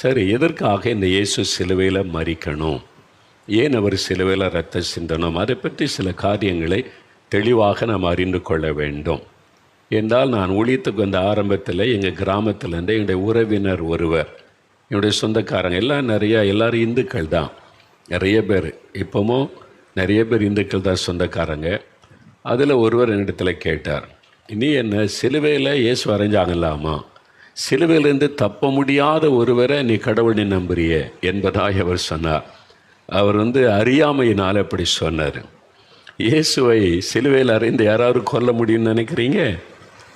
சரி எதற்காக இந்த இயேசு சிலுவையில் மறிக்கணும்? ஏன் அவர் சிலுவையில் ரத்த சிந்தனம்? அதை பற்றி சில காரியங்களை தெளிவாக நாம் அறிந்து கொள்ள வேண்டும். என்றால் நான் ஊழியத்துக்கு வந்த ஆரம்பத்தில் எங்கள் கிராமத்திலேருந்து என்னுடைய உறவினர் ஒருவர் என்னுடைய சொந்தக்காரங்க எல்லாம் நிறையா எல்லாரும் இந்துக்கள் தான். நிறைய பேர். இப்போவும் நிறைய பேர் இந்துக்கள் தான் சொந்தக்காரங்க. அதில் ஒருவர் என்னிடத்தில் கேட்டார் நீ என்ன சிலுவையில் இயேசு வரைஞ்சாங்கல்லாமா சிலுவையிலேருந்து தப்ப முடியாத ஒருவரை நீ கடவுளை நம்புறிய என்பதாக அவர் சொன்னார். அவர் வந்து அறியாமையினால் அப்படி சொன்னார். இயேசுவை சிலுவையில் அறிந்து யாராவது கொல்ல முடியும்னு நினைக்கிறீங்க?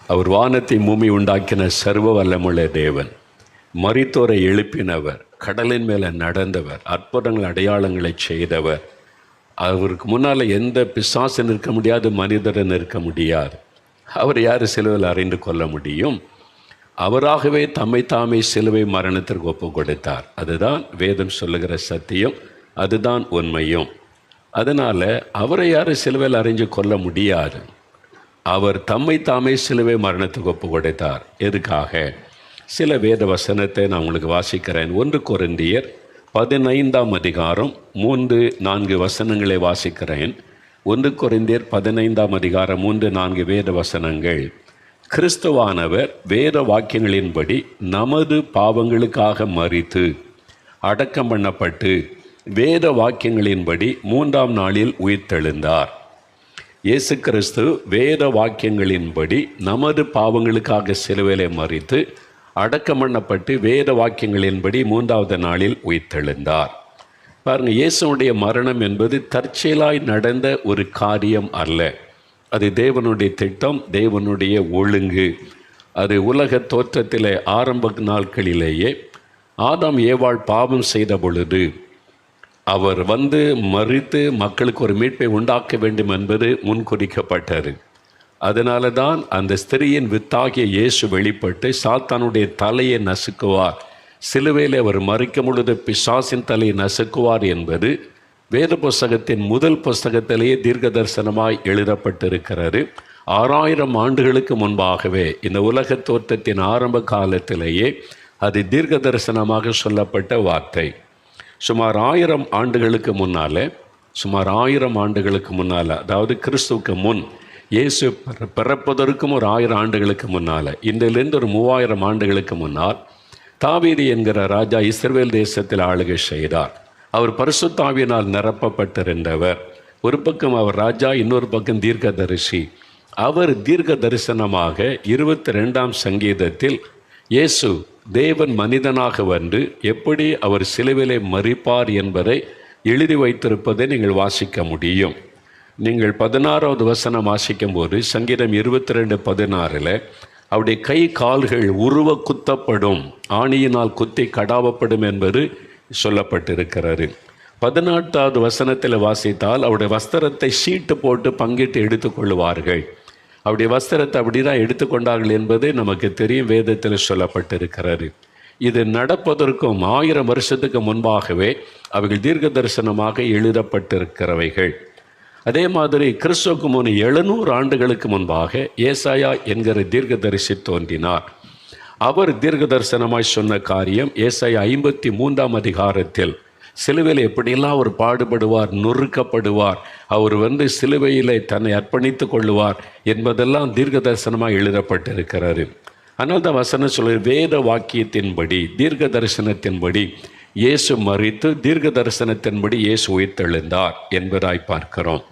அவர் வானத்தை மூமி உண்டாக்கின சர்வ வல்லமுள்ள தேவன். மரித்தோரை எழுப்பினவர் கடலின் மேலே நடந்தவர் அற்புதங்கள் அடையாளங்களை செய்தவர். அவருக்கு முன்னால் எந்த பிசாசு நிற்க முடியாது மனிதரை நிற்க முடியாது. அவர் யார் சிலுவையில் அறிந்து கொள்ள முடியும்? அவராகவே தம்மை தாமே சிலுவை மரணத்திற்கு ஒப்பு கொடுத்தார் அதுதான் வேதம் சொல்லுகிற சத்தியம். அதுதான் உண்மையும். அதனால் அவரை யாரும் சிலுவையில் அறிஞ்சு கொள்ள முடியாது. அவர் தம்மை தாமே சிலுவை மரணத்துக்கு ஒப்பு கொடுத்தார் எதுக்காக? சில வேத வசனத்தை நான் உங்களுக்கு வாசிக்கிறேன். ஒன்று கொரிந்தியர் பதினைந்தாம் அதிகாரம் மூன்று நான்கு வசனங்களை வாசிக்கிறேன். ஒன்று கொரிந்தியர் பதினைந்தாம் அதிகாரம் மூன்று நான்கு வேத வசனங்கள். கிறிஸ்துவானவர் வேத வாக்கியங்களின்படி நமது பாவங்களுக்காக மறித்து அடக்கம் பண்ணப்பட்டு வேத வாக்கியங்களின்படி மூன்றாம் நாளில் உயிர்த்தெழுந்தார். இயேசு கிறிஸ்து வேத வாக்கியங்களின்படி நமது பாவங்களுக்காக சிலுவையிலே மறித்து அடக்கம் பண்ணப்பட்டு வேத வாக்கியங்களின்படி மூன்றாவது நாளில் உயிர்த்தெழுந்தார். பாருங்கள் இயேசுடைய மரணம் என்பது தற்செயலாய் நடந்த ஒரு காரியம் அல்ல. அது தேவனுடைய திட்டம் தேவனுடைய ஒழுங்கு. அது உலக தோற்றத்திலே ஆரம்ப நாட்களிலேயே ஆதாம் ஏவாள் பாவம் செய்த பொழுது அவர் வந்து மறித்து மக்களுக்கு ஒரு மீட்பை உண்டாக்க வேண்டும் என்பது முன்குறிக்கப்பட்டது அதனால தான் அந்த ஸ்திரியின் வித்தாகிய இயேசு வெளிப்பட்டு சாத்தானுடைய தலையை நசுக்குவார். சிலுவையில் அவர் மறிக்கும் பொழுது பிசாசின் தலையை நசுக்குவார் என்பது வேத புஸ்தகத்தின் முதல் புஸ்தகத்திலேயே தீர்க்க தரிசனமாய் எழுதப்பட்டிருக்கிறது. ஆறாயிரம் ஆண்டுகளுக்கு முன்பாகவே இந்த உலக தோற்றத்தின் ஆரம்ப காலத்திலேயே அது தீர்க்க தரிசனமாக சொல்லப்பட்ட வார்த்தை. சுமார் ஆயிரம் ஆண்டுகளுக்கு முன்னால் சுமார் ஆயிரம் ஆண்டுகளுக்கு முன்னால் அதாவது கிறிஸ்துவுக்கு முன் இயேசு பிற- பிறப்பதற்கும் ஒரு ஆயிரம் ஆண்டுகளுக்கு முன்னால் இன்றிலிருந்து ஒரு மூவாயிரம் ஆண்டுகளுக்கு முன்னால் தாவீதி என்கிற ராஜா இஸ்ரேல் தேசத்தில் ஆளுகை செய்தார். அவர் பரிசுத்தாவியினால் நிரப்பப்பட்டிருந்தவர். ஒரு பக்கம் அவர் ராஜா இன்னொரு பக்கம் தீர்க்கதரிசி. அவர் தீர்க்க தரிசனமாக இருபத்தி ரெண்டாம் சங்கீதத்தில் இயேசு தேவன் மனிதனாக வந்து எப்படி அவர் சிலுவிலை மறிப்பார் என்பதை எழுதி வைத்திருப்பதை நீங்கள் வாசிக்க முடியும். நீங்கள் பதினாறாவது வசனம் வாசிக்கும் போது சங்கீதம் இருபத்தி ரெண்டு பதினாறில் அவருடைய கை கால்கள் உருவ குத்தப்படும். ஆணியினால் குத்தி கடாவப்படும் என்பது சொல்லப்பட்டிருக்கிறாரு பதினாட்டாவது வசனத்தில் வாசித்தால் அவருடைய வஸ்திரத்தை சீட்டு போட்டு பங்கிட்டு எடுத்துக்கொள்வார்கள் அவருடைய வஸ்திரத்தை அப்படி தான் எடுத்துக்கொண்டார்கள் என்பது நமக்கு தெரியும் வேதத்தில் சொல்லப்பட்டிருக்கிறாரு இது நடப்பதற்கும் ஆயிரம் வருஷத்துக்கு முன்பாகவே அவைகள் தீர்க்க தரிசனமாக எழுதப்பட்டிருக்கிறவைகள். அதே மாதிரி கிறிஸ்துவுக்கு முன் எழுநூறு ஆண்டுகளுக்கு முன்பாக ஏசாயா என்கிற தீர்க்கதரிசி தோன்றினார். அவர் தீர்க்க தரிசனமாய் சொன்ன காரியம் ஏசாய் ஐம்பத்தி மூன்றாம் அதிகாரத்தில் சிலுவையில் எப்படியெல்லாம் அவர் பாடுபடுவார் நொறுக்கப்படுவார் அவர் வந்து சிலுவையில் தன்னை அர்ப்பணித்து கொள்ளுவார் என்பதெல்லாம் தீர்க்க தரிசனமாக எழுதப்பட்டிருக்கிறாரு ஆனால் தான் வசனம் சொல்லு வேத வாக்கியத்தின்படி தீர்க்க தரிசனத்தின்படி இயேசு மறித்து தீர்க்க தரிசனத்தின்படி இயேசு உயிர்த்தெழுந்தார் என்பதாய் பார்க்கிறோம்.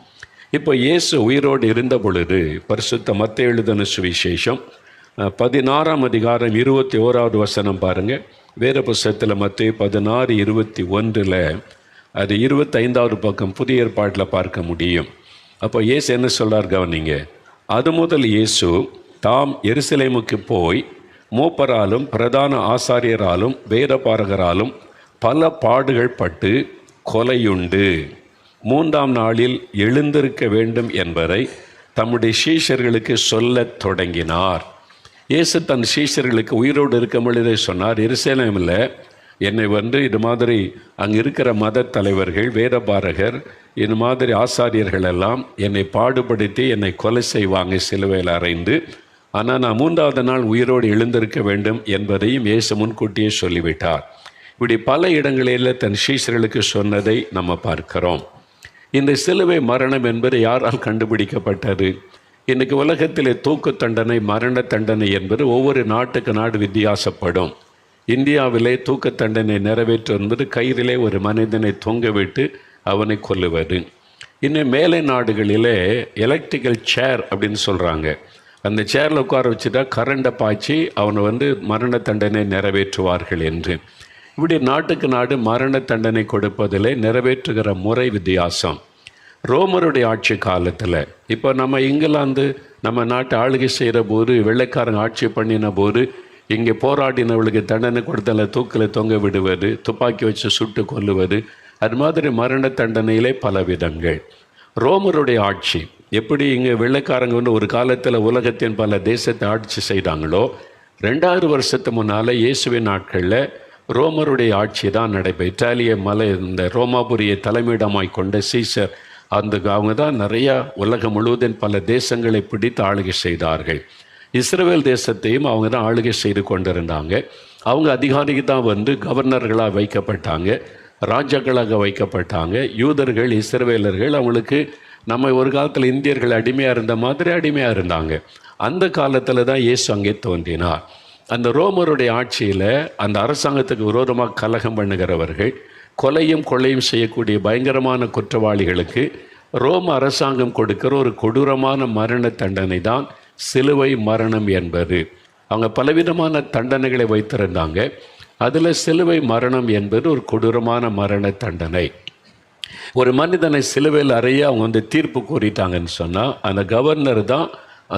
இப்போ இயேசு உயிரோடு இருந்த பொழுது பரிசுத்த மத்த எழுதின சுவிசேஷம் பதினாறாம் அதிகாரம் இருபத்தி ஓராவது வசனம் பாருங்கள் வேத புஸ்தகத்தில் மத்திய பதினாறு இருபத்தி ஒன்றில் அது இருபத்தைந்தாவது பக்கம் புதிய ஏற்பாட்டில் பார்க்க முடியும். அப்போ இயேசு என்ன சொல்கிறார் கவனிங்க. அது முதல் இயேசு தாம் எருசலேமுக்கு போய் மூப்பராலும் பிரதான ஆசாரியராலும் வேதபாரகராலும் பல பாடுகள் பட்டு கொலையுண்டு. மூன்றாம் நாளில் எழுந்திருக்க வேண்டும் என்பதை தம்முடைய சீஷர்களுக்கு சொல்லத் தொடங்கினார். இயேசு தன் சீஷர்களுக்கு உயிரோடு இருக்கும் பொழுதே சொன்னார். எருசலேமில் என்னை வந்து இது மாதிரி அங்கே இருக்கிற மத தலைவர்கள் வேதபாரகர் இது மாதிரி ஆசாரியர்கள் எல்லாம் என்னை பாடுபடுத்தி என்னை கொலை செய்வாங்க சிலுவையில் அறைந்து. ஆனால் நான் மூன்றாவது நாள் உயிரோடு எழுந்திருக்க வேண்டும் என்பதையும் இயேசு முன்கூட்டியே சொல்லிவிட்டார். இப்படி பல இடங்களில் தன் சீஷர்களுக்கு சொன்னதை நம்ம பார்க்கிறோம். இந்த சிலுவை மரணம் என்பது யாரால் கண்டுபிடிக்கப்பட்டது? இன்னைக்கு உலகத்திலே தூக்கு தண்டனை மரண தண்டனை என்பது ஒவ்வொரு நாட்டுக்கு நாடு வித்தியாசப்படும். இந்தியாவிலே தூக்கு தண்டனை நிறைவேற்று என்பது கயிறிலே ஒரு மனிதனை தொங்கவிட்டு அவனை கொல்லுவது. இன்னும் மேலை நாடுகளிலே எலக்ட்ரிக்கல் சேர் அப்படின்னு சொல்கிறாங்க அந்த சேரில் உட்கார வச்சுட்டா கரண்டை பாய்ச்சி அவனை வந்து மரண தண்டனை நிறைவேற்றுவார்கள் என்று. இப்படி நாட்டுக்கு நாடு மரண தண்டனை கொடுப்பதிலே நிறைவேற்றுகிற முறை வித்தியாசம். ரோமருடைய ஆட்சி காலத்தில் இப்போ நம்ம இங்கிலாந்து நம்ம நாட்டை ஆளுகை செய்கிற போது வெள்ளைக்காரங்க ஆட்சி பண்ணின போது இங்கே போராடினவளுக்கு தண்டனை கொடுத்தல தூக்கில் தொங்க விடுவது துப்பாக்கி வச்சு சுட்டு கொல்லுவது அது மாதிரி மரண தண்டனையிலே பல விதங்கள். ரோமருடைய ஆட்சி எப்படி இங்கே வெள்ளைக்காரங்க வந்து ஒரு காலத்தில் உலகத்தின் பல தேசத்தை ஆட்சி செய்தாங்களோ ரெண்டாயிரம் வருஷத்து முன்னால் இயேசுவின் நாட்களில் ரோமருடைய ஆட்சி தான் நடைபெறும் இத்தாலிய மலை இந்த ரோமாபுரியை தலைமையிடமாய் கொண்ட சீசர் அந்த அவங்க தான் நிறையா உலகம் முழுவதும் பல தேசங்களை பிடித்து ஆளுகை செய்தார்கள். இஸ்ரேல் தேசத்தையும் அவங்க தான் ஆளுகை செய்து கொண்டிருந்தாங்க. அவங்க அதிகாரிக்கு தான் வந்து கவர்னர்களாக வைக்கப்பட்டாங்க ராஜாக்களாக வைக்கப்பட்டாங்க. யூதர்கள் இஸ்ரேலர்கள் அவங்களுக்கு நம்ம ஒரு காலத்தில் இந்தியர்கள் அடிமையாக இருந்த மாதிரி அடிமையாக இருந்தாங்க. அந்த காலத்தில் தான் இயேசு அங்கே தோன்றினார். அந்த ரோமருடைய ஆட்சியில் அந்த அரசாங்கத்துக்கு விரோதமாக கலகம் பண்ணுகிறவர்கள் கொலையும் கொலையும் செய்யக்கூடிய பயங்கரமான குற்றவாளிகளுக்கு ரோம அரசாங்கம் கொடுக்கிற ஒரு கொடூரமான மரண தண்டனை தான் சிலுவை மரணம் என்பது. அவங்க பலவிதமான தண்டனைகளை வைத்திருந்தாங்க. அதில் சிலுவை மரணம் என்பது ஒரு கொடூரமான மரண தண்டனை. ஒரு மனிதனை சிலுவையில் அறைய அவங்க வந்து தீர்ப்பு கூறிட்டாங்கன்னு சொன்னால் அந்த கவர்னர் தான்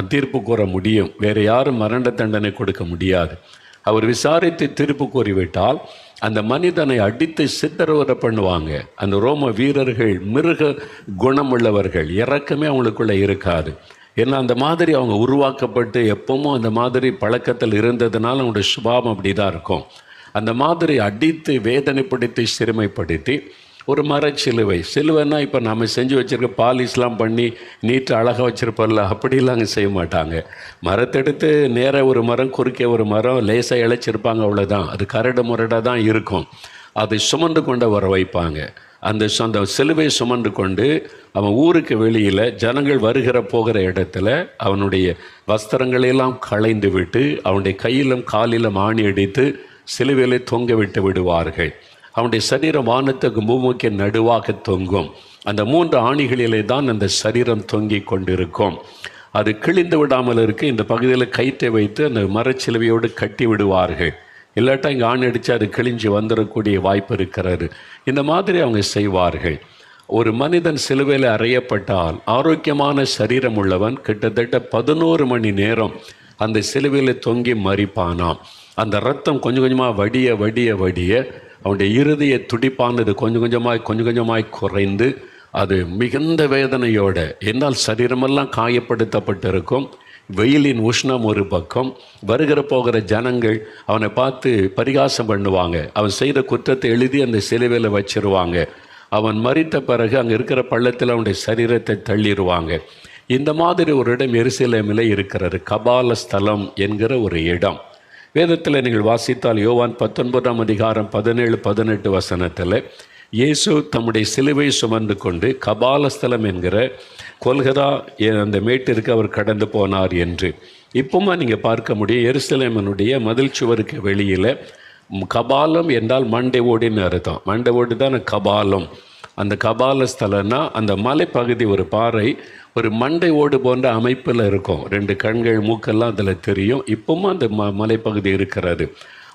தீர்ப்பு கூற முடியும். வேறு யாரும் மரண தண்டனை கொடுக்க முடியாது. அவர் விசாரித்து தீர்ப்பு கூறிவிட்டால் அந்த மனிதனை அடித்து சித்தரவரை பண்ணுவாங்க. அந்த ரோம வீரர்கள் மிருக குணமுள்ளவர்கள். இறக்கமே அவங்களுக்குள்ள இருக்காது. ஏன்னா அந்த மாதிரி அவங்க உருவாக்கப்பட்டு எப்பவும் அந்த மாதிரி பழக்கத்தில் இருந்ததுனால அவங்களுடைய சுபாவம் அப்படி தான் இருக்கும். அந்த மாதிரி அடித்து வேதனைப்படுத்தி சிறுமைப்படுத்தி ஒரு மர சிலுவை. சிலுவைன்னா இப்போ நம்ம செஞ்சு வச்சுருக்க பாலிஷ்லாம் பண்ணி நீட்டு அழகாக வச்சுருப்போம்ல அப்படிலாம் அங்கே செய்ய மாட்டாங்க. மரத்தெடுத்து நேராக ஒரு மரம் குறுக்கே ஒரு மரம் லேசாக இழைச்சிருப்பாங்க அவ்வளோதான் அது கரடு முரடாக தான் இருக்கும். அதை சுமந்து கொண்டு வர வைப்பாங்க. அந்த அந்த சிலுவை சுமந்து கொண்டு அவன் ஊருக்கு வெளியில் ஜனங்கள் வருகிற போகிற இடத்துல அவனுடைய வஸ்திரங்களையெல்லாம் களைந்து விட்டு அவனுடைய கையிலும் காலிலும் ஆணி அடித்து சிலுவையிலே தொங்க விட்டு விடுவார்கள். அவனுடைய சரீரம் வானத்துக்கு பூமிக்கு நடுவாக தொங்கும். அந்த மூன்று ஆணிகளிலே தான் அந்த சரீரம் தொங்கி கொண்டிருக்கும். அது கிழிந்து விடாமல் இருக்கு. இந்த பகுதியில் கயிற்றை வைத்து அந்த மரச்சிலுவையோடு கட்டி விடுவார்கள். இல்லாட்டா இங்கே ஆண் அடித்து அது கிழிஞ்சு வந்துடக்கூடிய வாய்ப்பு இருக்கிறது. இந்த மாதிரி அவங்க செய்வார்கள். ஒரு மனிதன் சிலுவையில் அறையப்பட்டால் ஆரோக்கியமான சரீரம் உள்ளவன் கிட்டத்தட்ட பதினோரு மணி நேரம் அந்த சிலுவையில் தொங்கி மறிப்பானாம். அந்த ரத்தம் கொஞ்சம் கொஞ்சமாக வடிய வடிய வடிய அவனுடைய இருதய துடிப்பானது கொஞ்சம் கொஞ்சமாய் கொஞ்சம் கொஞ்சமாய் குறைந்து அது மிகுந்த வேதனையோடு என்னால் சரீரமெல்லாம் காயப்படுத்தப்பட்டிருக்கும். வெயிலின் உஷ்ணம் ஒரு பக்கம் வருகிற போகிற ஜனங்கள் அவனை பார்த்து பரிகாசம் பண்ணுவாங்க. அவன் செய்த குற்றத்தை எழுதி அந்த சிலுவையில் வச்சிருவாங்க. அவன் மறித்த பிறகு அங்கே இருக்கிற பள்ளத்தில் அவனுடைய சரீரத்தை தள்ளிடுவாங்க. இந்த மாதிரி ஒரு இடம் எருசலேமில் இருக்கிறது. கபால ஸ்தலம் என்கிற ஒரு இடம். வேதத்தில் நீங்கள் வாசித்தால் யோவான் பத்தொன்பதாம் அதிகாரம் பதினேழு பதினெட்டு வசனத்தில் இயேசு தம்முடைய சிலுவை சுமந்து கொண்டு கபாலஸ்தலம் என்கிற கொல்கதா அந்த மேட்டிற்கு அவர் கடந்து போனார் என்று. இப்போமா நீங்கள் பார்க்க முடியும் எருசலேமனுடைய மதில் சுவருக்கு வெளியில் கபாலம் என்றால் மண்டை ஓடின்னு அர்த்தம். மண்டை ஓடி தான் கபாலம். அந்த கபால ஸ்தலம்னா அந்த மலைப்பகுதி ஒரு பாறை ஒரு மண்டை ஓடு போன்ற அமைப்பில் இருக்கும். ரெண்டு கண்கள் மூக்கெல்லாம் அதில் தெரியும். இப்பவும் அந்த ம மலைப்பகுதி இருக்கிறது.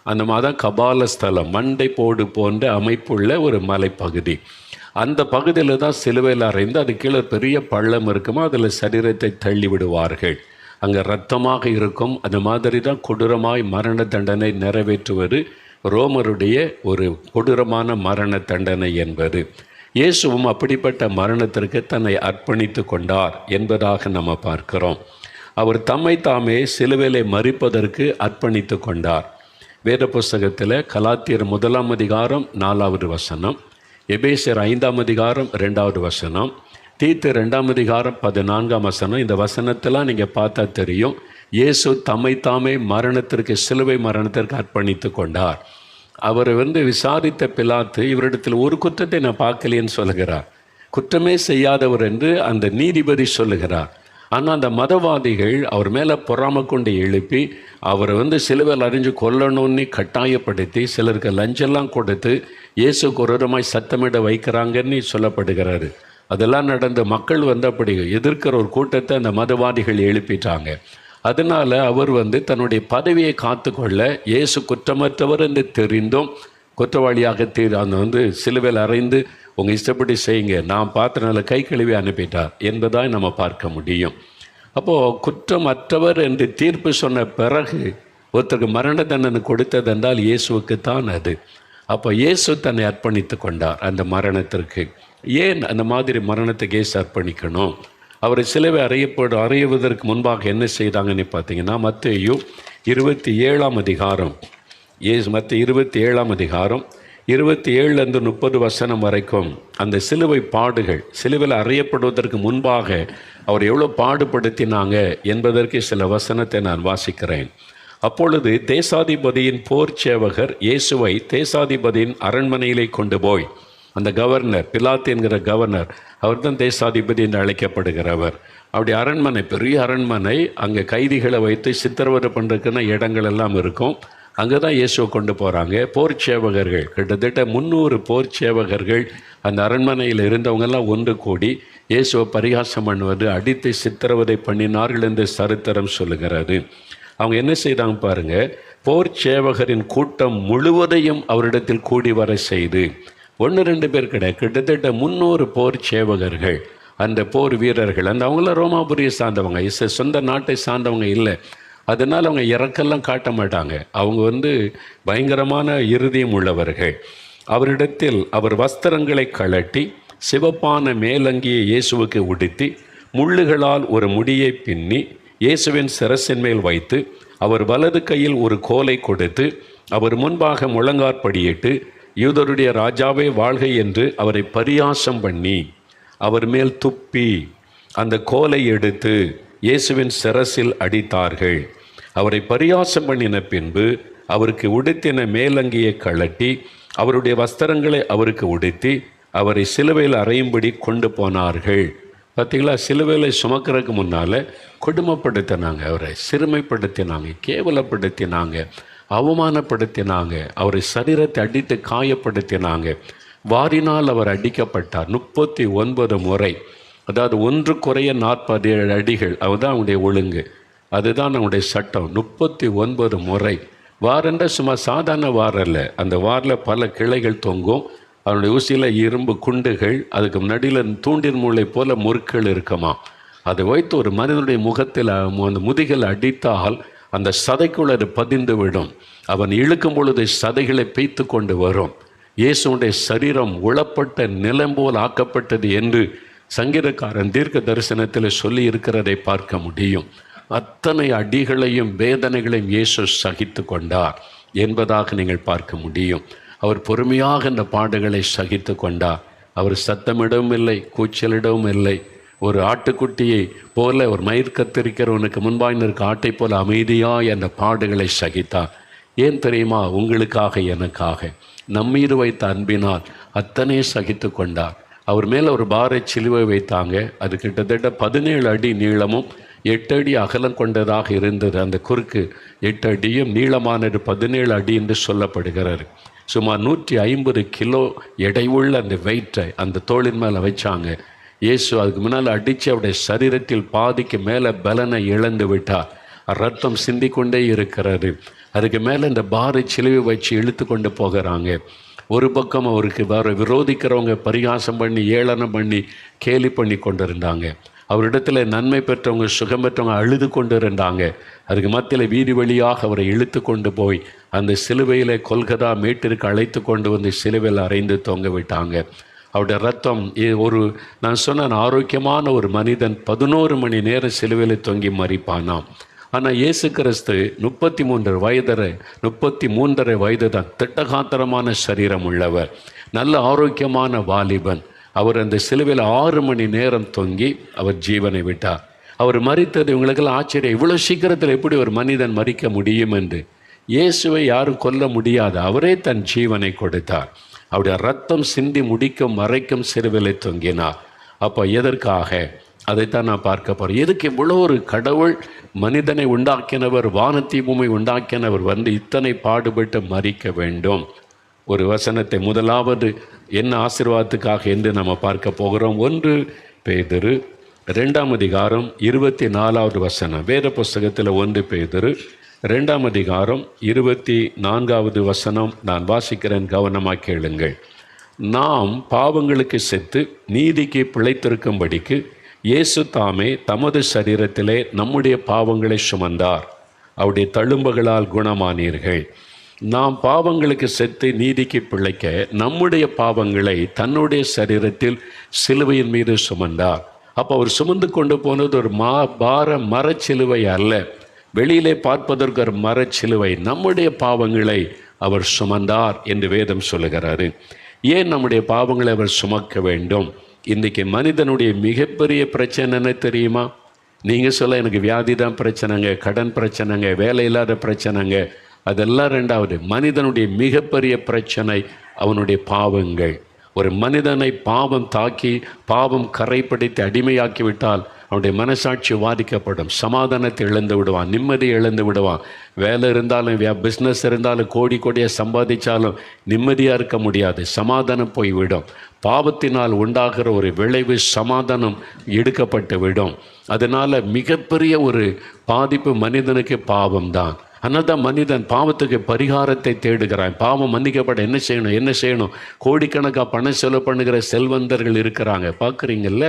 அந்த மாதிரி கபால ஸ்தலம். மண்டை போடு போன்ற அமைப்புள்ள ஒரு மலைப்பகுதி. அந்த பகுதியில் தான் சிலுவையில் அறைந்து அது கீழே பெரிய பள்ளம் இருக்குமோ அதில் சரீரத்தை தள்ளி விடுவார்கள். அங்கே ரத்தமாக இருக்கும். அந்த மாதிரி தான் கொடூரமாய் மரண தண்டனை நிறைவேற்றுவது ரோமருடைய ஒரு கொடூரமான மரண தண்டனை என்பது. இயேசுவும் அப்படிப்பட்ட மரணத்திற்கு தன்னை அர்ப்பணித்து கொண்டார் என்பதாக நம்ம பார்க்கிறோம். அவர் தம்மை தாமே சிலுவிலை மறிப்பதற்கு அர்ப்பணித்து கொண்டார். வேத புஸ்தகத்தில் கலாத்தியர் முதலாம் அதிகாரம் நாலாவது வசனம் எபேசியர் ஐந்தாம் அதிகாரம் ரெண்டாவது வசனம் தீத்து ரெண்டாம் அதிகாரம் பதினான்காம் வசனம். இந்த வசனத்தெல்லாம் நீங்கள் பார்த்தா தெரியும். இயேசு தம்மை தாமே மரணத்திற்கு சிலுவை மரணத்திற்கு அர்ப்பணித்து கொண்டார். அவரை வந்து விசாரித்த பிலாத்து இவரிடத்தில் ஒரு குற்றத்தை நான் பார்க்கலையேன்னு சொல்லுகிறார். குற்றமே செய்யாதவர் என்று அந்த நீதிபதி சொல்லுகிறார். ஆனால் அந்த மதவாதிகள் அவர் மேலே பொறாம கொண்டு எழுப்பி அவரை வந்து சிலுவையில் அறிஞ்சு கொல்லணும்னு கட்டாயப்படுத்தி சிலருக்கு லஞ்செல்லாம் கொடுத்து இயேசு குரூரமாய் சத்தமிட வைக்கிறாங்கன்னு சொல்லப்படுகிறாரு. அதெல்லாம் நடந்து மக்கள் வந்து அப்படி எதிர்க்கிற ஒரு கூட்டத்தை அந்த மதவாதிகள் எழுப்பிட்டாங்க. அதனால் அவர் வந்து தன்னுடைய பதவியை காத்துக்கொள்ள இயேசு குற்றமற்றவர் என்று தெரிந்தும் குற்றவாளியாக தீர் அந்த வந்து சிலுவையில் அறைந்து உங்கள் இஷ்டப்படி செய்யுங்க நான் பார்த்தனால கை கழுவி அனுப்பிட்டார் என்பதாய் நம்ம பார்க்க முடியும். அப்போது குற்றமற்றவர் என்று தீர்ப்பு சொன்ன பிறகு ஒருத்தருக்கு மரண தண்டனை கொடுத்ததென்றால் இயேசுவுக்குத்தான் அது. அப்போ இயேசு தன்னை அர்ப்பணித்து கொண்டார் அந்த மரணத்திற்கு. ஏன் அந்த மாதிரி மரணத்துக்கு இயேசு அர்ப்பணிக்கணும்? அவரை சிலுவை அறையப்படும் அறையுவதற்கு முன்பாக என்ன செய்தாங்கன்னு பார்த்தீங்கன்னா மத்தேயு இருபத்தி ஏழாம் அதிகாரம். ஏசு மற்ற இருபத்தி ஏழாம் அதிகாரம். இருபத்தி ஏழுலேருந்து முப்பது வசனம் வரைக்கும் அந்த சிலுவை பாடுகள் சிலுவையில் அறியப்படுவதற்கு முன்பாக அவர் எவ்வளோ பாடுபடுத்தினாங்க என்பதற்கு சில வசனத்தை நான் வாசிக்கிறேன். அப்பொழுது தேசாதிபதியின் போர் சேவகர் இயேசுவை தேசாதிபதியின் அரண்மனையிலே கொண்டு போய் அந்த கவர்னர் பிலாத் என்கிற கவர்னர் அவர் தான் தேசாதிபதி என்று அழைக்கப்படுகிறவர். அப்படி அரண்மனை பெரிய அரண்மனை அங்கே கைதிகளை வைத்து சித்திரவதை பண்ணுறதுக்குன்னு இடங்கள் எல்லாம் இருக்கும். அங்கே தான் இயேசுவை கொண்டு போகிறாங்க போர் சேவகர்கள் கிட்டத்தட்ட முந்நூறு போர் சேவகர்கள் அந்த அரண்மனையில் இருந்தவங்கெல்லாம் ஒன்று கூடி இயேசுவை பரிகாசம் பண்ணுவது அடித்து சித்திரவதை பண்ணினார்கள் என்று சரித்திரம் சொல்லுகிறது. அவங்க என்ன செய்தாங்க பாருங்க போர் சேவகரின் கூட்டம் முழுவதையும் அவரிடத்தில் கூடி வர செய்து ஒன்று ரெண்டு பேர் கிடையாது. கிட்டத்தட்ட முன்னூறு போர் சேவகர்கள் அந்த போர் வீரர்கள் அந்த அவங்களாம் ரோமாபுரியை சார்ந்தவங்க இஸ் சொந்த நாட்டை சார்ந்தவங்க இல்லை. அதனால் அவங்க இறக்கெல்லாம் காட்ட மாட்டாங்க. அவங்க வந்து பயங்கரமான இறுதியும் உள்ளவர்கள். அவரிடத்தில் அவர் வஸ்திரங்களை கழட்டி சிவப்பான மேலங்கியை இயேசுவுக்கு உடுத்தி முள்ளுகளால் ஒரு முடியை பின்னி இயேசுவின் சிரசின் மேல் வைத்து அவர் வலது கையில் ஒரு கோலை கொடுத்து அவர் முன்பாக முழங்காற்படியிட்டு யூதருடைய ராஜாவே வாழ்க என்று அவரை பரியாசம் பண்ணி அவர் மேல் துப்பி அந்த கோலை எடுத்து இயேசுவின் சிரசில் அடித்தார்கள். அவரை பரியாசம் பண்ணின பின்பு அவருக்கு உடுத்தின மேலங்கியை கழட்டி அவருடைய வஸ்திரங்களை அவருக்கு உடுத்தி அவரை சிலுவையில் அறையும்படி கொண்டு போனார்கள். பார்த்தீங்களா சிலுவையில் சுமக்கிறதுக்கு முன்னால் கொடுமைப்படுத்தினாங்க அவரை சிறுமைப்படுத்தினாங்க கேவலப்படுத்தினாங்க. அவமானப்படுத்தினாங்க. அவரை சரீரத்தை அடித்து காயப்படுத்தினாங்க. வாரினால் அவர் அடிக்கப்பட்டார். முப்பத்தி ஒன்பது முறை. அதாவது ஒன்று குறைய நாற்பது ஏழு அடிகள். அதுதான் அவனுடைய ஒழுங்கு. அதுதான் அவனுடைய சட்டம். முப்பத்தி ஒன்பது முறை வாரண்ட சும்மா சாதாரண வாரம் இல்லை அந்த வாரில் பல கிளைகள் தொங்கும். அவனுடைய ஊசியில் இரும்பு குண்டுகள். அதுக்கு முன்னாடியில் தூண்டின் மூளை போல முறுக்கள் இருக்குமா அதை வைத்து ஒரு மனிதனுடைய முகத்தில் அந்த முதுகில் அடித்தால் அந்த சதைக்குள் அது பதிந்து விடும். அவன் இழுக்கும் பொழுது சதைகளை பெய்த்து கொண்டு வரும். இயேசுடைய சரீரம் உளப்பட்ட நிலம் போல் ஆக்கப்பட்டது என்று சங்கீதக்காரன் தீர்க்க தரிசனத்தில் சொல்லி இருக்கிறதை பார்க்க முடியும். அத்தனை அடிகளையும் வேதனைகளையும் இயேசு சகித்து கொண்டார் என்பதாக நீங்கள் பார்க்க முடியும். அவர் பொறுமையாக இந்த பாடுகளை சகித்து கொண்டார். அவர் சத்தமிடவும் இல்லை கூச்சலிடவும் இல்லை. ஒரு ஆட்டுக்குட்டியை போல ஒரு மயிர் கத்திரிக்கிறவனுக்கு முன்பாய் நிற்க ஆட்டை போல அமைதியாய் அந்த பாடுகளை சகித்தார் ஏன் தெரியுமா? உங்களுக்காக எனக்காக. நம்மீது வைத்த அன்பினால் அத்தனை சகித்து கொண்டார். அவர் மேலே ஒரு பாறை சிலுவை வைத்தாங்க. அது கிட்டத்தட்ட பதினேழு அடி நீளமும் எட்டு அடி அகலம் கொண்டதாக இருந்தது. அந்த குறுக்கு எட்டு அடியும் நீளமானது பதினேழு அடி என்று சொல்லப்படுகிறார் சுமார் நூற்றி ஐம்பது கிலோ எடையுள்ள அந்த வெயிட்டை அந்த தோளின் மேலே வச்சாங்க. இயேசு அதுக்கு முன்னால் அடித்து அவருடைய சரீரத்தில் பாதிக்கு மேலே பலனை இழந்து விட்டார். ரத்தம் சிந்திக்கொண்டே இருக்கிறது. அதுக்கு மேலே இந்த பாரை சிலுவை வச்சு இழுத்து கொண்டு போகிறாங்க. ஒரு பக்கம் அவருக்கு வேறு விரோதிக்கிறவங்க பரிகாசம் பண்ணி ஏளனம் பண்ணி கேலி பண்ணி கொண்டு இருந்தாங்க அவரிடத்துல நன்மை பெற்றவங்க சுகம் பெற்றவங்க அழுது கொண்டு இருந்தாங்க அதுக்கு மத்தியில் வீதி வழியாக அவரை இழுத்து கொண்டு போய் அந்த சிலுவையில் கொல்கதா மேட்டிற்கு அழைத்து கொண்டு வந்து சிலுவையில் அரைந்து தொங்க விட்டாங்க. அவருடைய ரத்தம் ஒரு நான் சொன்ன ஆரோக்கியமான ஒரு மனிதன் பதினோரு மணி நேரம் சிலுவையில் தொங்கி மறிப்பானாம் ஆனால் இயேசு கிறிஸ்து முப்பத்தி மூன்று வயதரை முப்பத்தி மூன்றரை வயது தான் திட்டகாத்திரமான சரீரம் உள்ளவர். நல்ல ஆரோக்கியமான வாலிபன். அவர் அந்த சிலுவையில் ஆறு மணி நேரம் தொங்கி அவர் ஜீவனை விட்டார். அவர் மறித்தது இவங்களுக்கெல்லாம் ஆச்சரியம். இவ்வளோ சீக்கிரத்தில் எப்படி ஒரு மனிதன் மறிக்க முடியும் என்று? இயேசுவை யாரும் கொல்ல முடியாது அவரே தன் ஜீவனை கொடுத்தார். அவருடைய ரத்தம் சிந்தி முடிக்கும் மறைக்கும் சிறுவிலை தொங்கினார். அப்போ எதற்காக? அதைத்தான் நான் பார்க்க போகிறேன் எதுக்கு இவ்வளோ ஒரு கடவுள் மனிதனை உண்டாக்கினவர் வானத்தி பூமி உண்டாக்கினவர் வந்து இத்தனை பாடுபட்டு மறிக்க வேண்டும்? ஒரு வசனத்தை முதலாவது என்ன ஆசீர்வாதத்துக்காக என்று நம்ம பார்க்க போகிறோம். ஒன்று பேதரு ரெண்டாம் அதிகாரம் இருபத்தி நாலாவது வசனம். வேத புஸ்தகத்தில் ஒன்று பேதரு ரெண்டாம் அதிகாரம் இருபத்தி நான்காவது வசனம். நான் வாசிக்கிறேன் கவனமாக கேளுங்கள். நாம் பாவங்களுக்கு செத்து நீதிக்கு பிழைத்திருக்கும்படிக்கு இயேசு தாமே தமது சரீரத்திலே நம்முடைய பாவங்களை சுமந்தார். அவருடைய தழும்புகளால் குணமானீர்கள். நாம் பாவங்களுக்கு செத்து நீதிக்கு பிழைக்க நம்முடைய பாவங்களை தன்னுடைய சரீரத்தில் சிலுவையின் மீது சுமந்தார். அப்போ அவர் சுமந்து கொண்டு போனது ஒரு மா பார மரச்சிலுவை அல்ல. வெளியிலே பார்ப்பதற்கு ஒரு மரச்சிலுவை நம்முடைய பாவங்களை அவர் சுமந்தார் என்று வேதம் சொல்லுகிறாரு ஏன் நம்முடைய பாவங்களை அவர் சுமக்க வேண்டும்? இன்றைக்கி மனிதனுடைய மிகப்பெரிய பிரச்சனை என்ன தெரியுமா? நீங்கள் சொல்ல எனக்கு வியாதி தான் பிரச்சனைங்க கடன் பிரச்சனைங்க வேலை இல்லாத பிரச்சனைங்க. அதெல்லாம் ரெண்டாவது மனிதனுடைய மிகப்பெரிய பிரச்சனை அவனுடைய பாவங்கள். ஒரு மனிதனை பாவம் தாக்கி பாவம் கரைப்படுத்தி அடிமையாக்கிவிட்டால் அவனுடைய மனசாட்சி பாதிக்கப்படும் சமாதானத்தை இழந்து விடுவான் நிம்மதி இழந்து விடுவான். வேலை இருந்தாலும் வியா பிஸ்னஸ் இருந்தாலும் கோடி கோடியாக சம்பாதிச்சாலும் நிம்மதியாக இருக்க முடியாது. சமாதானம் போய்விடும் பாவத்தினால் உண்டாகிற ஒரு விளைவு சமாதானம் எடுக்கப்பட்டு விடும். அதனால் மிகப்பெரிய ஒரு பாதிப்பு மனிதனுக்கு பாவம்தான். அதனால் தான் மனிதன் பாவத்துக்கு பரிகாரத்தை தேடுகிறான். பாவம் மன்னிக்கப்பட என்ன செய்யணும் என்ன செய்யணும்? கோடிக்கணக்காக பணம் செலவு பண்ணுகிற செல்வந்தர்கள் இருக்கிறாங்க. பார்க்குறீங்கல்ல?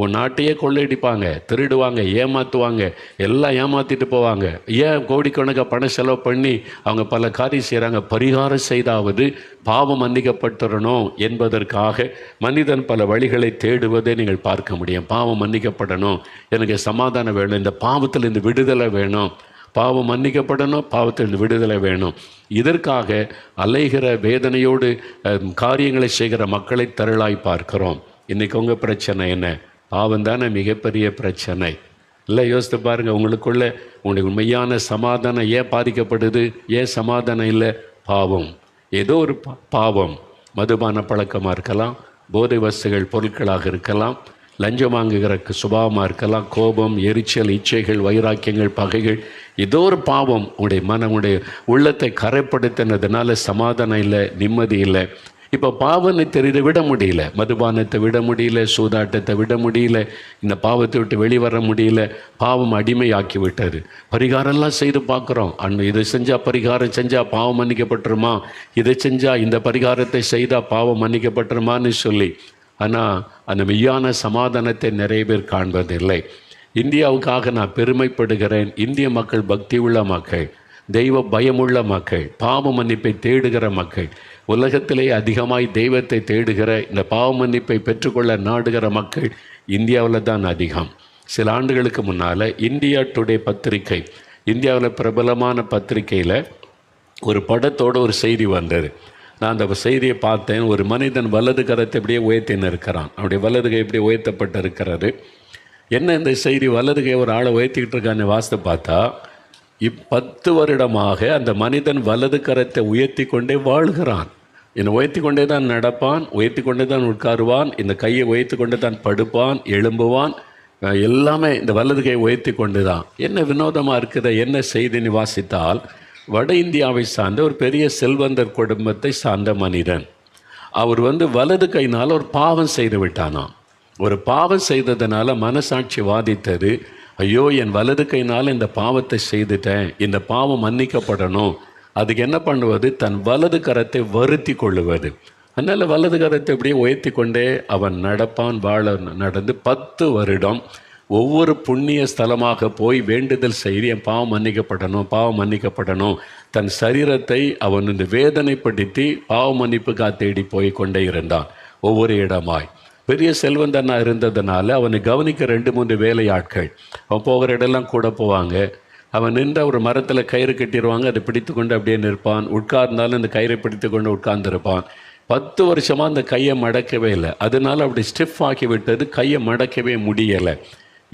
உன் நாட்டையே கொள்ளையடிப்பாங்க திருடுவாங்க ஏமாற்றுவாங்க எல்லாம் ஏமாற்றிட்டு போவாங்க. ஏன் கோடிக்கணக்காக பணம் செலவு பண்ணி அவங்க பல காரியம் செய்கிறாங்க பரிகாரம் செய்தாவது பாவம் மன்னிக்கப்பட்டுறணும் என்பதற்காக மனிதன் பல வழிகளை தேடுவதை நீங்கள் பார்க்க முடியும். பாவம் மன்னிக்கப்படணும். எனக்கு சமாதானம் வேணும். இந்த பாவத்தில் இந்த விடுதலை வேணும். பாவம் மன்னிக்கப்படணும். பாவத்தில் விடுதலை வேணும். இதற்காக அலைகிற வேதனையோடு காரியங்களை செய்கிற மக்களை தருளாய் பார்க்கிறோம். இன்றைக்கி உங்கள் பிரச்சனை என்ன? பாவம் தானே மிகப்பெரிய பிரச்சனை. இல்லை யோசித்து பாருங்கள் உங்களுக்குள்ள உங்களுடைய உண்மையான சமாதானம் ஏன் பாதிக்கப்படுது? ஏன் சமாதானம் இல்லை? பாவம். ஏதோ ஒரு பாவம். மதுபான பழக்கமாக இருக்கலாம் போதை வஸ்துகள் பொருட்களாக இருக்கலாம் லஞ்சம் வாங்குகிற சுபாவமாக இருக்கலாம் கோபம் எரிச்சல் இச்சைகள் வைராக்கியங்கள் பகைகள் ஏதோ ஒரு பாவம் உடைய மனம் உடைய உள்ளத்தை கரைப்படுத்தினதுனால சமாதானம் இல்லை நிம்மதி இல்லை. இப்போ பாவனை இதை விட முடியல. மதுபானத்தை விட முடியல சூதாட்டத்தை விட முடியல இந்த பாவத்தை விட்டு வெளிவர முடியல பாவம் அடிமையாக்கி விட்டார் பரிகாரம்லாம் செய்து பார்க்குறோம். அண்ணன் இதை செஞ்சால் பரிகாரம் செஞ்சால் பாவம் மன்னிக்கப்பட்டுருமா? இதை செஞ்சால் இந்த பரிகாரத்தை செய்தால் பாவம் மன்னிக்கப்பட்டுருமான்னு சொல்லி. ஆனால் அந்த மெய்யான சமாதானத்தை நிறைய பேர் காண்பதில்லை. இந்தியாவுக்காக நான் பெருமைப்படுகிறேன். இந்திய மக்கள் பக்தி உள்ள மக்கள் தெய்வ பயமுள்ள மக்கள் பாவ மன்னிப்பை தேடுகிற மக்கள். உலகத்திலே அதிகமாய் தெய்வத்தை தேடுகிற இந்த பாவ மன்னிப்பை பெற்றுக்கொள்ள நாடுகிற மக்கள் இந்தியாவில் தான் அதிகம். சில ஆண்டுகளுக்கு முன்னால் இந்தியா டுடே பத்திரிகை இந்தியாவில் பிரபலமான பத்திரிகையில் ஒரு படத்தோட ஒரு செய்தி வந்தது. நான் அந்த செய்தியை பார்த்தேன். ஒரு மனிதன் வலது கரத்தை இப்படியே உயர்த்தின்னு இருக்கிறான். அவருடைய வலது கை இப்படியே உயர்த்தப்பட்டு இருக்கிறது என்ன இந்த செய்தி? வலது கை ஒரு ஆளை உயர்த்திக்கிட்டு இருக்கான்னு வாசித்து பார்த்தா இப்பத்து வருடமாக அந்த மனிதன் வலது கரத்தை உயர்த்தி கொண்டே வாழ்கிறான். என்னை உயர்த்தி கொண்டே தான் நடப்பான் உயர்த்தி கொண்டே தான் உட்காருவான் இந்த கையை உயர்த்தி கொண்டே தான் படுப்பான் எழும்புவான். எல்லாமே இந்த வலது கையை உயர்த்தி கொண்டு தான். என்ன வினோதமாக இருக்குத என்ன செய்தின்னு வாசித்தால் வட இந்தியாவை சார்ந்த ஒரு பெரிய செல்வந்தர் குடும்பத்தை சார்ந்த மனிதன். அவர் வந்து வலது கைனால் ஒரு பாவம் செய்து விட்டானாம். ஒரு பாவம் செய்ததுனால மனசாட்சி வாதித்தது ஐயோ என் வலது கைனால் இந்த பாவத்தை செய்துட்டேன். இந்த பாவம் மன்னிக்கப்படணும். அதுக்கு என்ன பண்ணுவது? தன் வலது கரத்தை வருத்தி கொள்ளுவது. அதனால் வலது கரத்தை இப்படியே உயர்த்தி கொண்டே அவன் நடப்பான் வாழ நடந்து பத்து வருடம் ஒவ்வொரு புண்ணிய ஸ்தலமாக போய் வேண்டுதல் செய்து என் பாவம் மன்னிக்கப்படணும் பாவம் மன்னிக்கப்படணும். தன் சரீரத்தை அவன் இந்த வேதனைப்படுத்தி பாவ மன்னிப்புக்காக தேடி போய் கொண்டே இருந்தான். ஒவ்வொரு இடமாய். பெரிய செல்வந்தனாக இருந்ததுனால அவனை கவனிக்க ரெண்டு மூணு வேலையாட்கள். அவன் போகிற இடம்லாம் கூட போவாங்க. அவன் நின்று ஒரு மரத்தில் கயிறு கட்டிடுவாங்க அதை பிடித்து கொண்டு அப்படியே நிற்பான். உட்கார்ந்தாலும் அந்த கயிறை பிடித்து கொண்டு உட்கார்ந்துருப்பான். பத்து வருஷமாக அந்த கையை மடக்கவே இல்லை. அதனால அப்படி ஸ்டிஃப் ஆக்கி விட்டது கையை மடக்கவே முடியலை.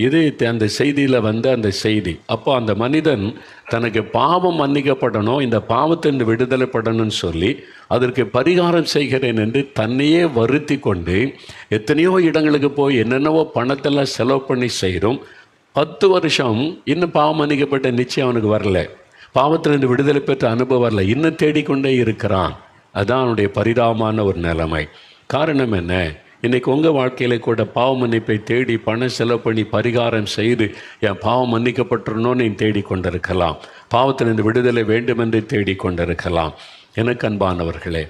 இது அந்த செய்தியில் வந்த அந்த செய்தி. அப்போ அந்த மனிதன் தனக்கு பாவம் மன்னிக்கப்படணும் இந்த பாவத்தின் விடுதலைப்படணும்னு சொல்லி அதற்கு பரிகாரம் செய்கிறேன் என்று தன்னையே வருத்தி கொண்டு எத்தனையோ இடங்களுக்கு போய் என்னென்னவோ பணத்தெல்லாம் செலவு பண்ணி செய்கிறோம் பத்து வருஷம் இன்னும் பாவம் மன்னிக்கப்பட்ட நிச்சயம் அவனுக்கு வரல. பாவத்திலிருந்து விடுதலை பெற்ற அனுபவம் வரல. இன்னும் தேடிக்கொண்டே இருக்கிறான். அதான் அவனுடைய பரிதாபமான ஒரு நிலைமை. காரணம் என்ன? இன்றைக்கி உங்கள் வாழ்க்கையில் கூட பாவ மன்னிப்பை தேடி பணம் செலவு பண்ணி பரிகாரம் செய்து என் பாவம் மன்னிக்கப்பட்டிருந்தோன்னு நீ தேடிக்கொண்டிருக்கலாம் பாவத்திலிருந்து விடுதலை வேண்டுமென்று தேடிக்கொண்டிருக்கலாம் எனக்கு அன்பானவர்களே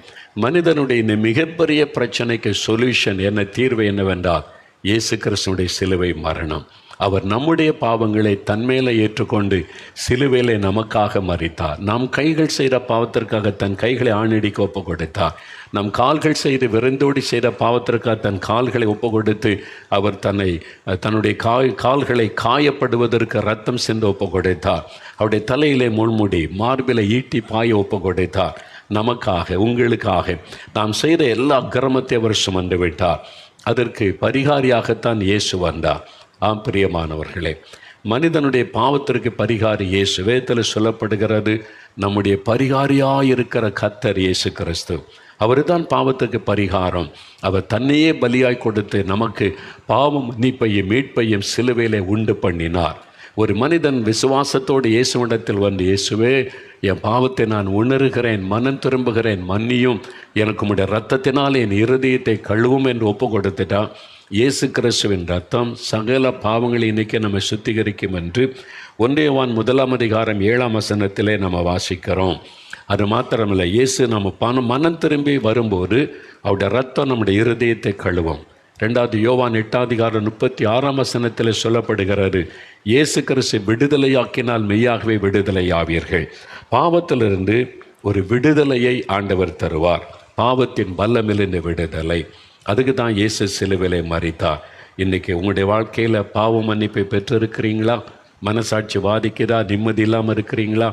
மனிதனுடைய இந்த மிகப்பெரிய பிரச்சனைக்கு சொல்யூஷன் என்ன தீர்வு என்னவென்றால் இயேசு கிறிஸ்துனுடைய சிலுவை மரணம். அவர் நம்முடைய பாவங்களை தன்மேல ஏற்றுக்கொண்டு சிலுவேலை நமக்காக மறித்தார் நம் கைகள் செய்கிற பாவத்திற்காக தன் கைகளை ஆணிடிக்கு ஒப்பு கொடுத்தார் நம் கால்கள் செய்து விரைந்தோடி செய்த பாவத்திற்காக தன் கால்களை ஒப்பு கொடுத்து அவர் தன்னை தன்னுடைய காய் கால்களை காயப்படுவதற்கு ரத்தம் சென்று ஒப்பு கொடுத்தார் அவருடைய தலையிலே முள்முடி மார்பிலை ஈட்டி பாய ஒப்பு கொடுத்தார் நமக்காக உங்களுக்காக நாம் செய்த எல்லா அக்கிரமத்தை அவர் சுமந்து விட்டார் அதற்கு பரிகாரியாகத்தான் இயேசு வந்தார். ஆம் பிரியமானவர்களே மனிதனுடைய பாவத்திற்கு பரிகாரி இயேசு வேத்தில் சொல்லப்படுகிறது நம்முடைய பரிகாரியாயிருக்கிற கத்தர் இயேசு கிறிஸ்து. அவர் தான் பாவத்துக்கு பரிகாரம். அவர் தன்னையே பலியாய் கொடுத்து நமக்கு பாவம் மன்னிப்பையும் மீட்பையும் சிலுவையிலே உண்டு பண்ணினார். ஒரு மனிதன் விசுவாசத்தோடு இயேசுவிடத்தில் வந்து இயேசுவே என் பாவத்தை நான் உணர்கிறேன் மனம் திரும்புகிறேன் மன்னியும். எனக்கு உடைய ரத்தத்தினால் என் இருதயத்தை கழுவும் என்று ஒப்பு கொடுத்துட்டான் இயேசு கிறிஸ்துவின் ரத்தம் சகல பாவங்களை இன்னைக்கு நம்ம சுத்திகரிக்கும் என்று ஒன்றியவான் முதலாம் அதிகாரம் ஏழாம் வசனத்திலே நம்ம வாசிக்கிறோம். அது மாத்திரமில்லை இயேசு நம்ம பணம் மனம் திரும்பி வரும்போது அவருடைய ரத்தம் நம்முடைய இருதயத்தை கழுவும். ரெண்டாவது யோவான் எட்டாதிகாரம் முப்பத்தி ஆறாம் வசனத்தில் சொல்லப்படுகிறது இயேசு கிறிஸ்து விடுதலையாக்கினால் மெய்யாகவே விடுதலையாவீர்கள். பாவத்திலிருந்து ஒரு விடுதலையை ஆண்டவர் தருவார். பாவத்தின் வல்லமிலிருந்து விடுதலை. அதுக்கு தான் இயேசு சிலுவிலை மறித்தார் இன்றைக்கி உங்களுடைய வாழ்க்கையில் பாவ மன்னிப்பை பெற்றிருக்கிறீங்களா? மனசாட்சி வாதிக்குதா? நிம்மதி இல்லாமல் இருக்கிறீங்களா?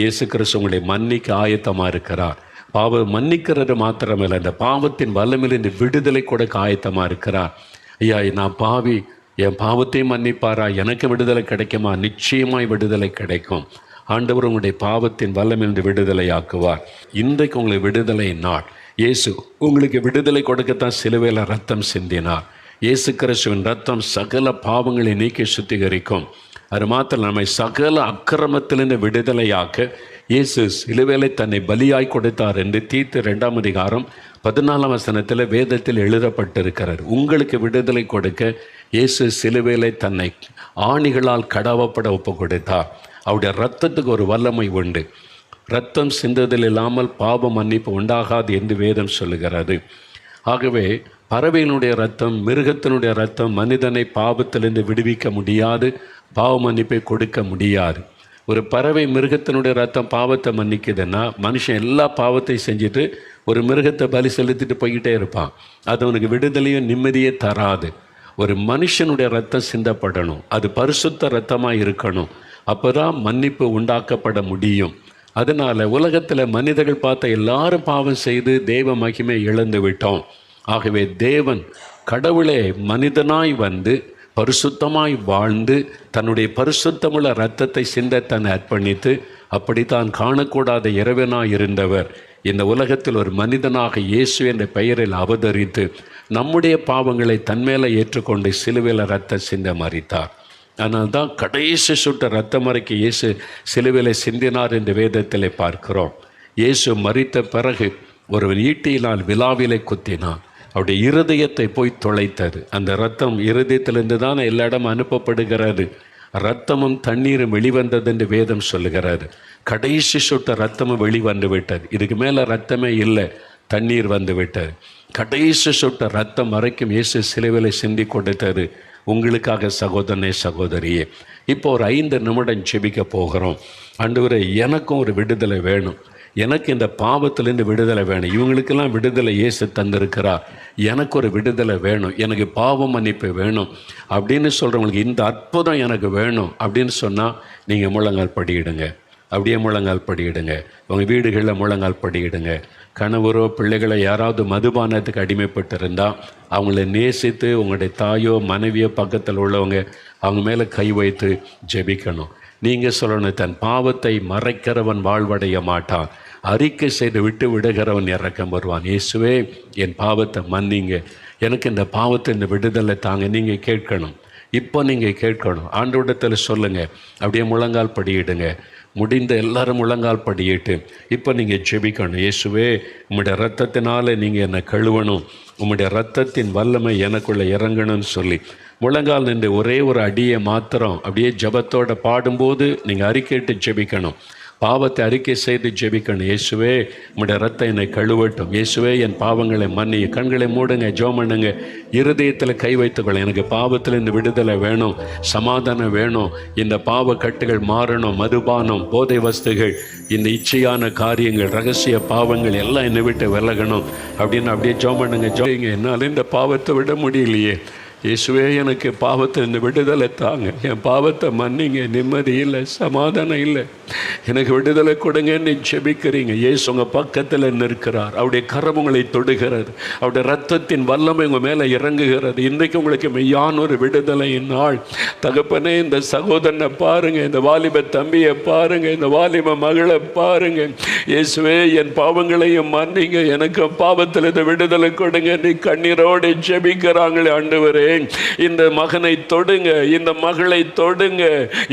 இயேசு கிறிஸ்து உங்களை மன்னிக்க ஆயத்தமாக இருக்கிறார். பாவம் மன்னிக்கிறது மாத்திரமில்லை இந்த பாவத்தின் வல்லமிலிருந்து விடுதலை கொடுக்க ஆயத்தமாக இருக்கிறார். ஐயா நான் பாவி என் பாவத்தையும் மன்னிப்பாரா? எனக்கு விடுதலை கிடைக்குமா? நிச்சயமாய் விடுதலை கிடைக்கும். ஆண்டவர் உங்களுடைய பாவத்தின் வல்லமிலிருந்து விடுதலை ஆக்குவார் இன்றைக்கு உங்களை விடுதலை நாள். இயேசு உங்களுக்கு விடுதலை கொடுக்கத்தான் சிலுவையில் ரத்தம் சிந்தினார். இயேசு கிறிஸ்துவின் ரத்தம் சகல பாவங்களை நீக்கி சுத்திகரிக்கும். அது மாத்திரம் நம்மை சகல அக்கிரமத்திலிருந்து விடுதலையாக்க இயேசு சிலுவேலை தன்னை பலியாய் கொடுத்தார் என்று தீர்த்து ரெண்டாம் அதிகாரம் பதினாலாம் வசனத்தில் வேதத்தில் எழுதப்பட்டிருக்கிறார் உங்களுக்கு விடுதலை கொடுக்க இயேசு சிலுவேலை தன்னை ஆணிகளால் கடவப்பட ஒப்பு கொடுத்தார் அவருடைய ரத்தத்துக்கு ஒரு வல்லமை உண்டு. ரத்தம் சிந்ததில் இல்லாமல் பாவ மன்னிப்பு உண்டாகாது என்று வேதம் சொல்லுகிறது. ஆகவே பறவையினுடைய ரத்தம் மிருகத்தினுடைய ரத்தம் மனிதனை பாவத்திலிருந்து விடுவிக்க முடியாது பாவ மன்னிப்பை கொடுக்க முடியாது. ஒரு பறவை மிருகத்தினுடைய ரத்தம் பாவத்தை மன்னிக்குதுன்னா மனுஷன் எல்லா பாவத்தையும் செஞ்சுட்டு ஒரு மிருகத்தை பலி செலுத்திட்டு போய்கிட்டே இருப்பான். அது அவனுக்கு விடுதலையும் நிம்மதியே தராது. ஒரு மனுஷனுடைய ரத்தம் சிந்தப்படணும். அது பரிசுத்த ரத்தமாக இருக்கணும். அப்போ தான் மன்னிப்பு உண்டாக்கப்பட முடியும். அதனால் உலகத்தில் மனிதர்கள் பார்த்த எல்லாரும் பாவம் செய்து தெய்வ மகிமை இழந்து விட்டோம். ஆகவே தேவன் கடவுளே மனிதனாய் வந்து பரிசுத்தமாய் வாழ்ந்து தன்னுடைய பரிசுத்தமுள்ள இரத்தத்தை சிந்த தன்னை அர்ப்பணித்து அப்படித்தான் காணக்கூடாத இறைவனாய் இருந்தவர். இந்த உலகத்தில் ஒரு மனிதனாக இயேசு என்ற பெயரில் அவதரித்து நம்முடைய பாவங்களை தன்மேல ஏற்றுக்கொண்டு சிலுவையில் ரத்த சிந்த மறித்தார் ஆனால் தான் கடைசி சுட்ட ரத்தம் மறைக்கு இயேசு சிலுவையில் சிந்தினார் என்று வேதத்தில் பார்க்கிறோம். இயேசு மறித்த பிறகு ஒருவன் ஈட்டியினால் விழாவிலை குத்தினான். அவருடைய இருதயத்தை போய் தொலைத்தது. அந்த ரத்தம் இருதயத்திலிருந்து தான் எல்லா இடம் அனுப்பப்படுகிறது. ரத்தமும் தண்ணீரும் வெளிவந்தது என்று வேதம் சொல்லுகிறாரு கடைசி சுட்ட ரத்தமும் வெளிவந்து விட்டது. இதுக்கு மேலே ரத்தமே இல்லை. தண்ணீர் வந்து விட்டது. கடைசி சுட்ட ரத்தம் வரைக்கும் இயேசு சிலுவையில் சிந்தி கொடுத்தது. உங்களுக்காக சகோதரனே சகோதரியே இப்போ ஒரு ஐந்து நிமிடம் செபிக்க போகிறோம். ஆண்டவரே எனக்கும் ஒரு விடுதலை வேணும். எனக்கு இந்த பாவத்திலேருந்து விடுதலை வேணும். இவங்களுக்கெல்லாம் விடுதலை இயேசு தந்திருக்கிறா எனக்கு ஒரு விடுதலை வேணும். எனக்கு பாவ மன்னிப்பு வேணும். அப்படின்னு சொல்கிறவங்களுக்கு இந்த அற்புதம் எனக்கு வேணும் அப்படின்னு சொன்னால் நீங்கள் முழங்கால் படியிடுங்க. அப்படியே முழங்கால் படியிடுங்க. உங்கள் வீடுகளில் முழங்கால் படியிடுங்க. கணவரோ பிள்ளைகளை யாராவது மதுபானத்துக்கு அடிமைப்பட்டிருந்தா அவங்கள நேசித்து உங்களுடைய தாயோ மனைவியோ பக்கத்தில் உள்ளவங்க அவங்க மேலே கை வைத்து ஜெபிக்கணும். நீங்கள் சொல்லணும் தன் பாவத்தை மறைக்கிறவன் வாழ்வடைய மாட்டான். அறிக்கை செய்து விட்டு விடுகிறவன் இறக்கம் வருவான். இயேசுவே என் பாவத்தை மன்னிங்க. எனக்கு இந்த பாவத்தை இந்த விடுதலை தாங்க. நீங்கள் கேட்கணும். இப்போ நீங்கள் கேட்கணும். ஆண்டோடத்தில் சொல்லுங்கள் அப்படியே முழங்கால் படியிடுங்க. முடிந்த எல்லாரும் முழங்கால் படியிட்டு. இப்போ நீங்கள் ஜெபிக்கணும். இயேசுவே உம்முடைய ரத்தத்தினால் நீங்கள் என்னை கழுவணும். உம்முடைய ரத்தத்தின் வல்லமை எனக்குள்ளே இறங்கணும்னு சொல்லி. முழங்கால் நின்று ஒரே ஒரு அடியை மாத்திரம் அப்படியே ஜபத்தோட பாடும்போது நீங்கள் அறிக்கைட்டு ஜெபிக்கணும். பாவத்தை அறிக்கை செய்து ஜெபிக்கணும். இயேசுவே உங்களுடைய ரத்தம் என்னை கழுவட்டும். இயேசுவே என் பாவங்களை மன்னி கண்களை மூடுங்க ஜோம் பண்ணுங்க. இருதயத்தில் கை வைத்துக்கொள்ள எனக்கு பாவத்தில் இந்த விடுதலை வேணும் சமாதானம் வேணும். இந்த பாவ கட்டுகள் மாறணும் மதுபானம் போதை வஸ்துகள் இந்த இச்சையான காரியங்கள் ரகசிய பாவங்கள் எல்லாம் என்னை விட்டு விலகணும். அப்படின்னு அப்படியே ஜோம் பண்ணுங்க ஜோங்க என்னால் இந்த பாவத்தை விட முடியலையே. இயேசுவே எனக்கு பாவத்தை இந்த விடுதலை தாங்க. என் பாவத்தை மன்னிங்க நிம்மதி இல்லை சமாதானம் இல்லை. எனக்கு விடுதலை கொடுங்கன்னு ஜெபிக்கிறீங்க. இயேசு உங்கள் பக்கத்தில் நிற்கிறார். அவருடைய கரம் உங்களை தொடுகிறது. அவருடைய ரத்தத்தின் வல்லமை உங்கள் மேலே இறங்குகிறது. இன்றைக்கு உங்களுக்கு மெய்யான ஒரு விடுதலையின் நாள். தகப்பனே இந்த சகோதரனை பாருங்க இந்த வாலிப தம்பியை பாருங்க இந்த வாலிப மகளை பாருங்க. இயேசுவே என் பாவங்களையும் மன்னிங்க. எனக்கு பாவத்தில் இந்த விடுதலை கொடுங்க. நீ கண்ணீரோடு ஜெபிக்கிறாங்களே சொல்லுகிறேன் இந்த மகனை தொடுங்க இந்த மகளை தொடுங்க.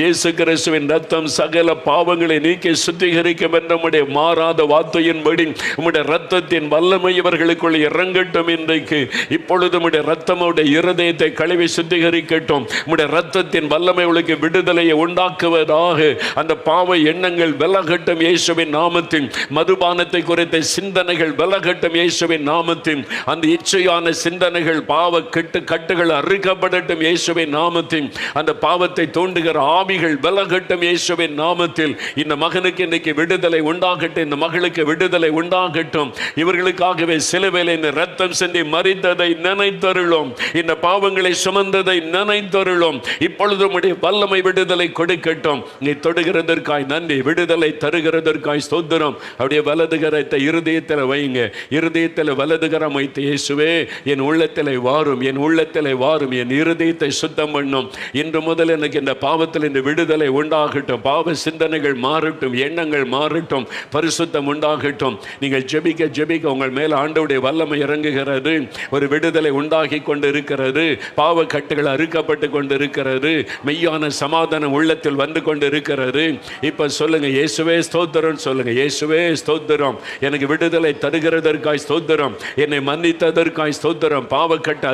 இயேசு கிறிஸ்துவின் ரத்தம் சகல பாவங்களை நீக்கி சுத்திகரிக்கும் என்ற நம்முடைய மாறாத வார்த்தையின்படி நம்முடைய ரத்தத்தின் வல்லமை இவர்களுக்குள் இறங்கட்டும் இன்றைக்கு. இப்பொழுது நம்முடைய ரத்தம் இருதயத்தை கழுவி சுத்திகரிக்கட்டும். நம்முடைய ரத்தத்தின் வல்லமை உங்களுக்கு விடுதலையை உண்டாக்குவதாக அந்த பாவ எண்ணங்கள் விலகட்டும் இயேசுவின் நாமத்தின் மதுபானத்தை குறித்த சிந்தனைகள் விலகட்டும் இயேசுவின் நாமத்தின் அந்த இச்சையான சிந்தனைகள் பாவ கெட்டு கட்டுகள் அறுக்கப்படட்டும் இயேசுவின் நாமத்தில். அந்த பாவத்தை தோண்டுகிற ஆவிகள் விலகட்டும் இயேசுவின் நாமத்தில். இந்த மகனுக்கு இன்னைக்கு விடுதலை உண்டாகட்டும் இந்த மகளுக்கு விடுதலை உண்டாகட்டும். இவர்களுக்காகவே சிலுவையில் இந்த ரத்தம் சென்று மறித்ததை நினைத்தருளும். இந்த பாவங்களை சுமந்ததை நினைத்தருளும். இப்பொழுது உடைய வல்லமை விடுதலை கொடுக்கட்டும். நீ தொடுகிறதற்காய் நன்றி விடுதலை தருகிறதற்காய் ஸ்தோத்திரம். அப்படியே வலதுகரத்தை இருதயத்தில் வைங்க. இருதயத்தில் வலதுகரம் வைத்து இயேசுவே என் உள்ளத்தில் வாரும் என் உள்ளத்தில் வாரும். என் இருதயத்தை சுத்தம் பண்ணும். இன்று முதல் எனக்கு இந்த பாவத்தில் இந்த விடுதலை உண்டாகட்டும். பாவ சிந்தனைகள் மாறட்டும் எண்ணங்கள் மாறட்டும் பரிசுத்தம் உண்டாகட்டும். நீங்கள் ஜெபிக்க ஜெபிக்க உங்கள் மேல் ஆண்டவுடைய வல்லமை இறங்குகிறது. ஒரு விடுதலை உண்டாகி கொண்டு இருக்கிறது பாவ கட்டுகள் அறுக்கப்பட்டு கொண்டு இருக்கிறது மெய்யான சமாதானம் உள்ளத்தில் வந்து கொண்டு இருக்கிறது இப்ப சொல்லுங்க இயேசுவே ஸ்தோத்திரம். சொல்லுங்க இயேசுவே ஸ்தோத்திரம். எனக்கு விடுதலை தருகிறதற்காய் ஸ்தோத்திரம். என்னை மன்னித்ததற்காய் ஸ்தோத்திரம். பாவக்கட்டு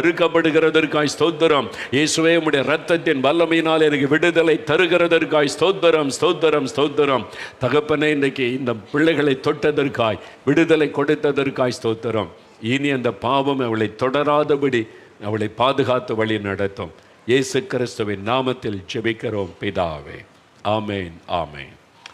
தருகிறதற்காய் ஸ்தோத்திரம். இயேசுவே உடைய ரத்தத்தின் வல்லமையினால் எனக்கு விடுதலை தருகிறதற்காய் ஸ்தோத்திரம் ஸ்தோத்திரம் ஸ்தோத்திரம். தகப்பனே இன்றைக்கு இந்த பிள்ளைகளை தொட்டதற்காய் விடுதலை கொடுத்ததற்காய் ஸ்தோத்திரம். இனி அந்த பாவம் அவளை தொடராதபடி அவளை பாதுகாத்து வழி நடத்தும். இயேசு கிறிஸ்துவின் நாமத்தில் ஜெபிக்கிறோம் பிதாவே. ஆமேன் ஆமேன்.